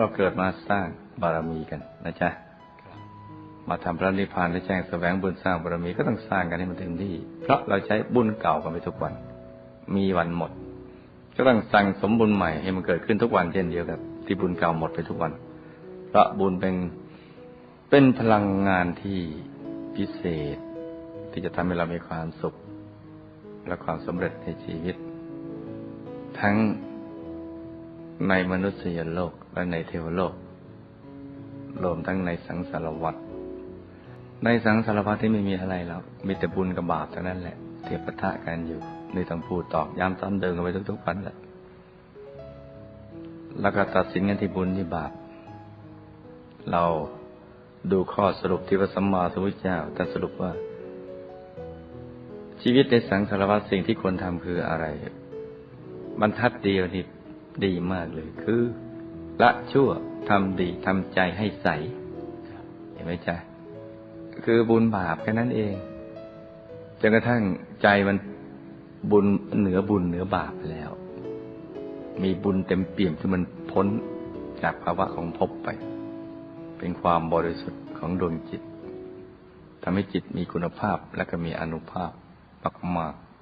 เราเกิดมาสร้างบารมีกันนะจ๊ะมาทำพระนิพพานและแจ้งแสวงบุญสร้างบารมีก็ต้องสร้างกันให้มันถึงที่ เพราะเราใช้บุญเก่ากันไปทุกวัน มีวันหมด ก็ต้องสั่งสมบุญใหม่ให้มันเกิดขึ้นทุกวันเช่นเดียวกับ ที่บุญเก่าหมดไปทุกวัน เพราะบุญเป็นเป็นพลังงานที่พิเศษ ที่จะทำให้เรามีความสุข และความสำเร็จในชีวิต ทั้ง ในมนุษยโลกและในเทวโลก รวมทั้งในสังสารวัฏในสังสารวัฏที่ไม่มีอะไรแล้ว มีแต่บุญกับบาปเท่านั้นแหละเทียบปะทะกันอยู่ในต้องพูดตอกย้ำซ้ำเดิมกันไปทุกๆวันแหละแล้วก็ตัดสินกันที่บุญที่บาป เราดูข้อสรุปที่พระสัมมาสัมพุทธเจ้าตรัสสรุปว่า ชีวิตในสังสารวัฏสิ่งที่ควรทำคืออะไร บรรทัดเดียวนี่ ดีมากเลยคือละชั่วทำดีทำใจให้ใส เห็นไหมจ๊ะ คือบุญบาปแค่นั้นเองจนกระทั่งใจมันบุญเหนือบุญเหนือบาปไปแล้ว มีบุญเต็มเปี่ยมที่มันพ้นจากภาวะของภพไป เป็นความบริสุทธิ์ของดวงจิตทำให้จิตมีคุณภาพและก็มีอนุภาพมากๆ